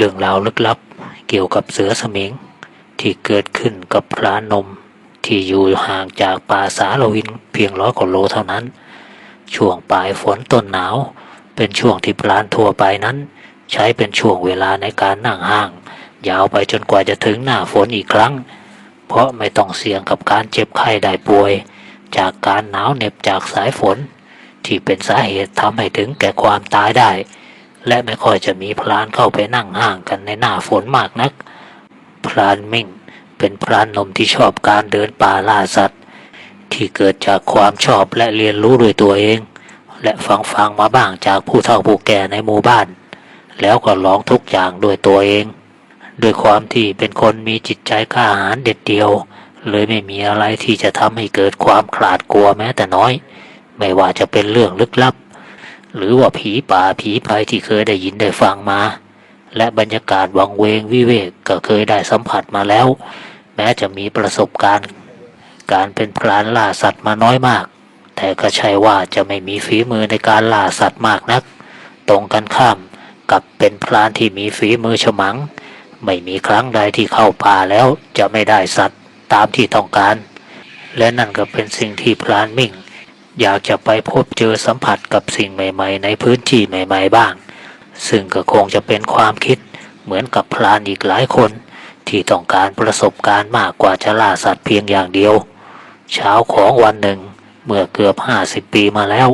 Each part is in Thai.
เรื่องราวลึกลับ เกี่ยวกับเสือสมิง ที่เกิดขึ้นกับพรานม ที่อยู่ห่างจากป่าสาลวินเพียงร้อยกว่าโลเท่านั้น ช่วงปลายฝนต้นหนาว เป็นช่วงที่พรานทั่วไปนั้น ใช้เป็นช่วงเวลาในการนั่งห้าง ยาวไปจนกว่าจะถึงหน้าฝนอีกครั้ง เพราะไม่ต้องเสี่ยงกับการเจ็บไข้ได้ป่วย จากการหนาวเหน็บจากสายฝน ที่เป็นสาเหตุทำให้ถึงแก่ความตายได้ และไม่ค่อยจะมีพรานเข้าไปนั่งห้างกันในหน้าฝนมากนัก พรานมิ่งเป็นพรานนมที่ชอบการเดินป่าล่าสัตว์ ที่เกิดจากความชอบและเรียนรู้ด้วยตัวเอง และฟังฟังมาบ้างจากผู้เฒ่าผู้แก่ในหมู่บ้าน แล้วก็ลองทุกอย่างด้วยตัวเอง ด้วยความที่เป็นคนมีจิตใจกล้าหาญเด็ดเดียว เลยไม่มีอะไรที่จะทำให้เกิดความขลาดกลัวแม้แต่น้อย ไม่ว่าจะเป็นเรื่องลึกลับ หรือว่าผีป่าผีภัยที่เคยได้ยินได้ฟังมา และบรรยากาศวังเวงวิเวกก็เคยได้สัมผัสมาแล้ว แม้จะมีประสบการณ์ การเป็นพรานล่าสัตว์มาน้อยมาก แต่ก็ใช่ว่าจะไม่มีฝีมือในการล่าสัตว์มากนัก ตรงกันข้ามกับเป็นพรานที่มีฝีมือฉมัง ไม่มีครั้งใดที่เข้าป่าแล้วจะไม่ได้สัตว์ตามที่ต้องการ และนั่นก็เป็นสิ่งที่พรานมิ่ง อยากจะไปพบเจอสัมผัสกับสิ่งใหม่ๆ ในพื้นที่ใหม่ ๆ บ้าง ซึ่งก็คงจะเป็นความคิดเหมือนกับพรานอีกหลายคน ที่ต้องการประสบการณ์มากกว่าจะล่าสัตว์เพียงอย่างเดียว เช้าของวันหนึ่งเมื่อเกือบห้าสิบปีมาแล้ว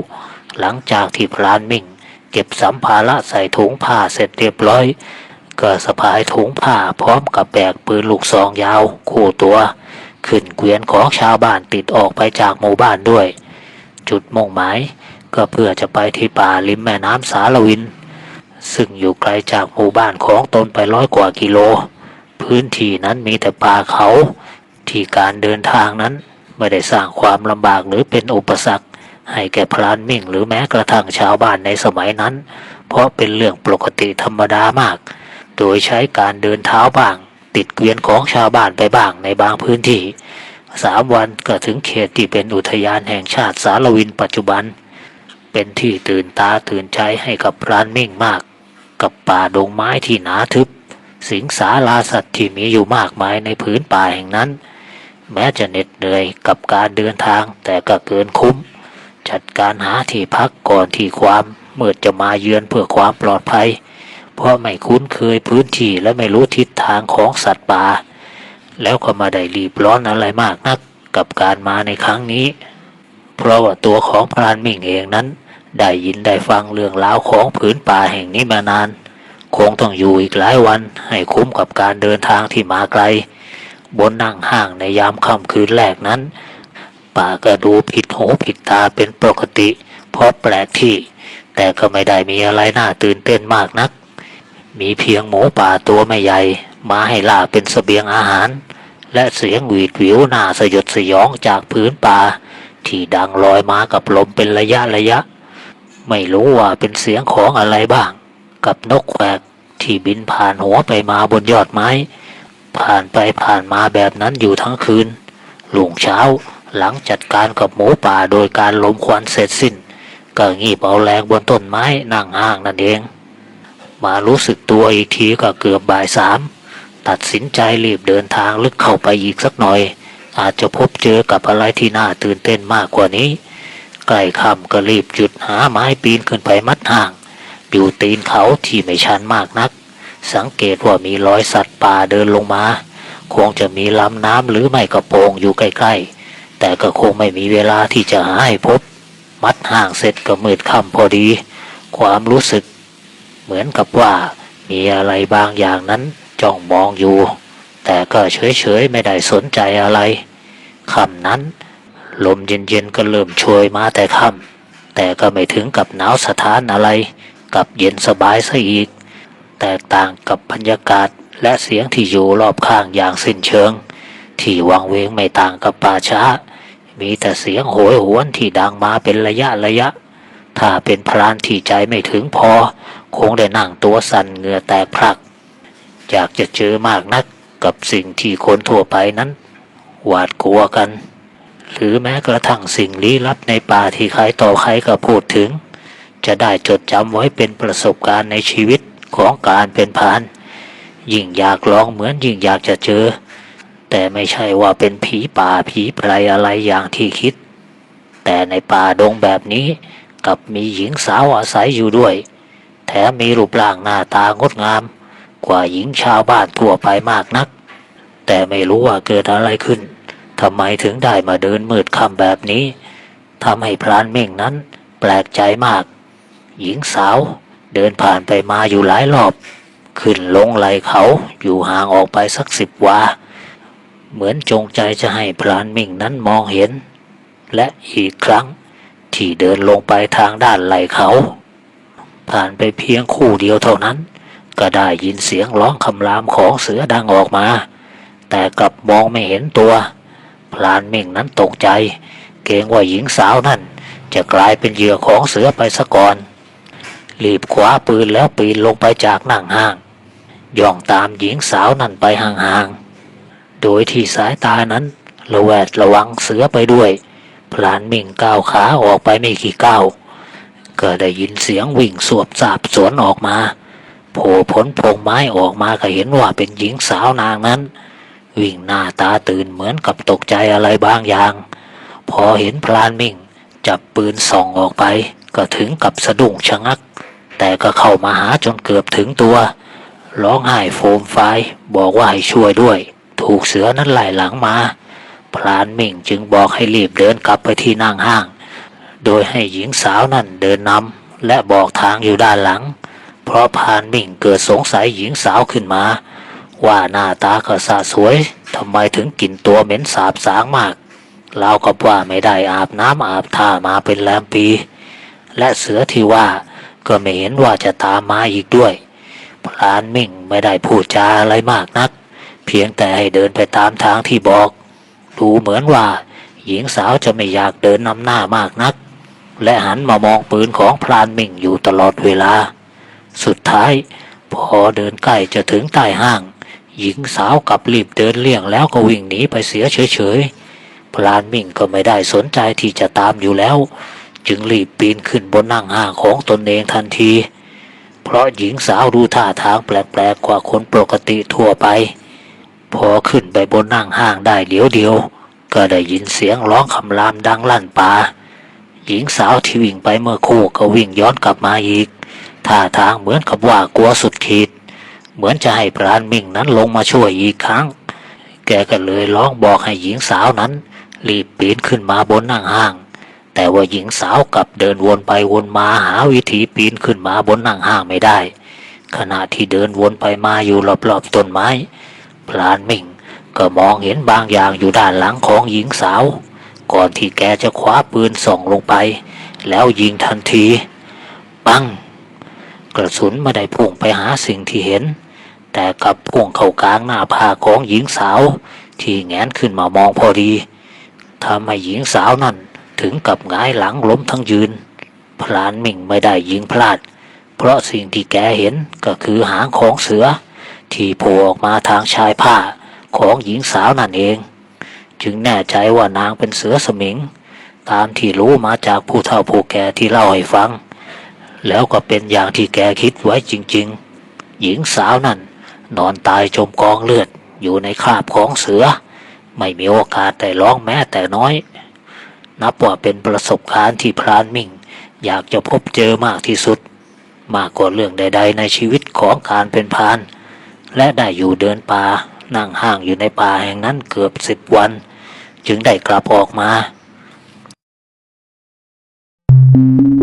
หลังจากที่พรานมิ่ง เก็บสัมภาระใส่ถุงผ้าเสร็จเรียบร้อย ก็สะพายถุงผ้าพร้อมกับแบกปืนลูกซองยาว คู่ตัว ขึ้นเกวียนของชาวบ้านติดออกไปจากหมู่บ้านด้วย จุดมุ่งหมาย ก็เพื่อจะไปที่ป่าริมแม่น้ำสารวิน ซึ่งอยู่ไกลจากหมู่บ้านของตนไปร้อยกว่ากิโล พื้นที่นั้นมีแต่ป่าเขา ที่การเดินทางนั้นไม่ได้สร้างความลำบากหรือเป็นอุปสรรค ให้แก่พรานมิ่งหรือแม้กระทั่งชาวบ้านในสมัยนั้น เพราะเป็นเรื่องปกติธรรมดามาก โดยใช้การเดินเท้าบ้าง ติดเกวียนของชาวบ้านไปบ้างในบางพื้นที่ สามวันก็ถึงเขตที่เป็นอุทยานแห่งชาติสารวินปัจจุบัน เป็นที่ตื่นตาตื่นใจให้กับพรานมิ่งมาก กับป่าดงไม้ที่หนาทึบ สิงสาราสัตว์ที่มีอยู่มากมายในพื้นป่าแห่งนั้น แม้จะเหน็ดเหนื่อยกับการเดินทางแต่ก็เกินคุ้ม จัดการหาที่พักก่อนที่ความเมืดจะมาเยือนเพื่อความปลอดภัย เพราะไม่คุ้นเคยพื้นที่และไม่รู้ทิศทางของสัตว์ป่า แล้วก็มาได้รีบร้อนอะไรมากนักกับการมาในครั้งนี้ เพราะว่าตัวของพรานมิ่งเองนั้น ได้ยินได้ฟังเรื่องราวของผืนป่าแห่งนี้มานาน คงต้องอยู่อีกหลายวันให้คุ้มกับการเดินทางที่มาไกล บนนั่งห้างในยามค่ำคืนแรกนั้น ป่าก็ดูผิดหูผิดตาเป็นปกติ เพราะแปลกที่ แต่ก็ไม่ได้มีอะไรน่าตื่นเต้นมากนัก มีเพียงหมูป่าตัวไม่ใหญ่ มาให้ล่าเป็นสเสบียงอาหาร และเสียงหวีดหวิวน่าสยดสยองจากพื้นป่า ที่ดังลอยมากับลมเป็นระยะระยะ ไม่รู้ว่าเป็นเสียงของอะไรบ้าง กับนกแขกที่บินผ่านหัวไปมาบนยอดไม้ ผ่านไปผ่านมาแบบนั้นอยู่ทั้งคืนลุงเช้าหลังจัดการกับหมูป่าโดยการลมควันเสร็จสิ้นก็งีบเอาแรงบนต้นไม้นั่งห้างนั่นเอง มารู้สึกตัวอีกทีก็เกือบบ่ายสาม ตัดสินใจรีบเดินทางลึกเข้าไปอีกสักหน่อย อาจจะพบเจอกับอะไรที่น่าตื่นเต้นมากกว่านี้ใกล้ค่ำก็รีบจุดหาไม้ปีนขึ้นไปมัดห่าง อยู่ตีนเขาที่ไม่ชันมากนัก สังเกตว่ามีรอยสัตว์ป่าเดินลงมา คงจะมีลำน้ำหรือไม่กระโปรงอยู่ใกล้ๆ แต่ก็คงไม่มีเวลาที่จะหาให้พบ มัดห่างเสร็จก็มืดค่ำพอดี ความรู้สึก เหมือนกับว่ามีอะไรบางอย่างนั้น จ้องมองอยู่ แต่ก็เฉยๆไม่ได้สนใจอะไรค่ำนั้น ลมเย็นๆก็เริ่มโชยมาแต่ค่ำแต่ก็ไม่ถึงกับหนาวสถานอะไร กับเย็นสบายซะอีก แตกต่างกับบรรยากาศและเสียงที่อยู่รอบข้างอย่างสิ้นเชิง ที่วังเวงไม่ต่างกับป่าช้า มีแต่เสียงโหยหวนที่ดังมาเป็นระยะระยะ ถ้าเป็นพรานที่ใจไม่ถึงพอ คงได้นั่งตัวสั่นเหงื่อแตกพรัก อยากจะเจอมากนักกับสิ่งที่คนทั่วไปนั้น หวาดกลัวกัน หรือแม้กระทั่งสิ่งลี้ลับในป่าที่ใครต่อใครก็พูดถึง จะได้จดจำไว้เป็นประสบการณ์ในชีวิตของการเป็นพานยิ่งอยากลองเหมือนยิ่งอยากจะเจอ แต่ไม่ใช่ว่าเป็นผีป่าผีไพรอะไรอย่างที่คิด แต่ในป่าดงแบบนี้กับมีหญิงสาวอาศัยอยู่ด้วย แถมมีรูปร่างหน้าตางดงาม กว่าหญิงชาวบ้านทั่วไปมากนัก แต่ไม่รู้ว่าเกิดอะไรขึ้นทำไมถึงได้มาเดินมืดค่ำแบบนี้ทำให้พรานเม่งนั้นแปลกใจมาก หญิงสาวเดินผ่านไปมาอยู่หลายรอบ ขึ้นลงไหลเขาอยู่ห่างออกไปสักสิบวา เหมือนจงใจจะให้พรานมิ่งนั้นมองเห็น และอีกครั้งที่เดินลงไปทางด้านไหลเขา ผ่านไปเพียงคู่เดียวเท่านั้น ก็ได้ยินเสียงร้องคำรามของเสือดังออกมา แต่กลับมองไม่เห็นตัวพรานเม่งนั้นตกใจ เกรงว่าหญิงสาวนั่น จะกลายเป็นเหยื่อของเสือไปซะก่อน รีบคว้าปืนแล้วปีนลงไปจากนั่งห้าง ย่องตามหญิงสาวนั่นไปห่างๆ โดยที่สายตานั้นระแวดระวังเสือไปด้วย พลานมิ่งก้าวขาออกไปไม่กี่ก้าวก็ได้ยินเสียงวิ่งสวบสาบสวนออกมา โผล่พ้นโพรงไม้ออกมาก็เห็นว่าเป็นหญิงสาวนางนั้น วิ่งหน้าตาตื่นเหมือนกับตกใจอะไรบางอย่าง พอเห็นพลานมิ่ง จับปืนส่องออกไป ก็ถึงกับสะดุ้งชะงัก แต่ก็เข้ามาหาจนเกือบถึงตัว ร้องไห้โฟมไฟบอกว่าให้ช่วยด้วย ถูกเสือนั้นไล่หลังมาพรานมิ่งจึงบอกให้รีบเดินกลับไปที่นั่งห้าง โดยให้หญิงสาวนั่นเดินนำและบอกทางอยู่ด้านหลัง เพราะพานมิ่งเกิดสงสัยหญิงสาวขึ้นมา ว่าหน้าตาก็สะสวยทำไมถึงกลิ่นตัวเหม็นสาบสางมากเราก็ว่าไม่ได้อาบน้ำอาบท่ามาเป็นแรมปี และเสือที่ว่าก็ไม่เห็นว่าจะตามมาอีกด้วย พลานมิ่งไม่ได้พูดจาอะไรมากนัก เพียงแต่ให้เดินไปตามทางที่บอก ดูเหมือนว่าหญิงสาวจะไม่อยากเดินนำหน้ามากนัก และหันมามองปืนของพลานมิ่งอยู่ตลอดเวลา สุดท้าย พอเดินใกล้จะถึงใต้ห้าง หญิงสาวกับรีบเดินเลี่ยงแล้วก็วิ่งหนีไปเสียเฉยๆพลานมิ่งก็ไม่ได้สนใจที่จะตามอยู่แล้ว จึงรีบปีนขึ้นบนนั่งห้างของตนเองทันที เพราะหญิงสาวดูท่าทางแปลกๆกว่าคนปกติทั่วไป พอขึ้นไปบนนั่งห้างได้เดียวเดียว ก็ได้ยินเสียงร้องคำรามดังลั่นป่าหญิงสาวที่วิ่งไปเมื่อครู่ก็วิ่งย้อนกลับมาอีก ท่าทางเหมือนกับว่ากลัวสุดขีด เหมือนจะให้พรานมิ่งนั้นลงมาช่วยอีกครั้ง แกก็เลยร้องบอกให้หญิงสาวนั้น รีบปีนขึ้นมาบนนั่งห้าง แต่ว่าหญิงสาวกลับเดินวนไปวนมาหาวิธีปีนขึ้นมาบนนั่งห้างไม่ได้ ขณะที่เดินวนไปมาอยู่รอบๆต้นไม้พลานมิ่งก็มองเห็นบางอย่างอยู่ด้านหลังของหญิงสาว ก่อนที่แกจะคว้าปืนส่องลงไป แล้วยิงทันที ปัง กระสุนไม่ได้พุ่งไปหาสิ่งที่เห็น แต่กลับพุ่งเข้ากลางหน้าผากของหญิงสาว ที่แงนขึ้นมามองพอดีทำให้หญิงสาวนั่นถึงกับงายหลังล้มทั้งยืน พลานมิ่งไม่ได้ยิงพลาด เพราะสิ่งที่แกเห็นก็คือหางของเสือ ที่โผล่ออกมาทางชายผ้าของหญิงสาวนั่นเอง จึงแน่ใจว่านางเป็นเสือสมิง ตามที่รู้มาจากผู้เฒ่าผู้แก่ที่เล่าให้ฟัง แล้วก็เป็นอย่างที่แกคิดไว้จริง ๆ หญิงสาวนั่น นอนตายจมกองเลือดอยู่ในคาบของเสือ ไม่มีโอกาสได้ร้องแม้แต่น้อย นับว่าเป็นประสบการณ์ที่พรานมิ่ง อยากจะพบเจอมากที่สุด มากกว่าเรื่องใด ๆ ในชีวิตของการเป็นพราน และได้อยู่เดินป่านั่งห้างอยู่ในป่าแห่งนั้นเกือบสิบวัน จึงได้กลับออกมา thank you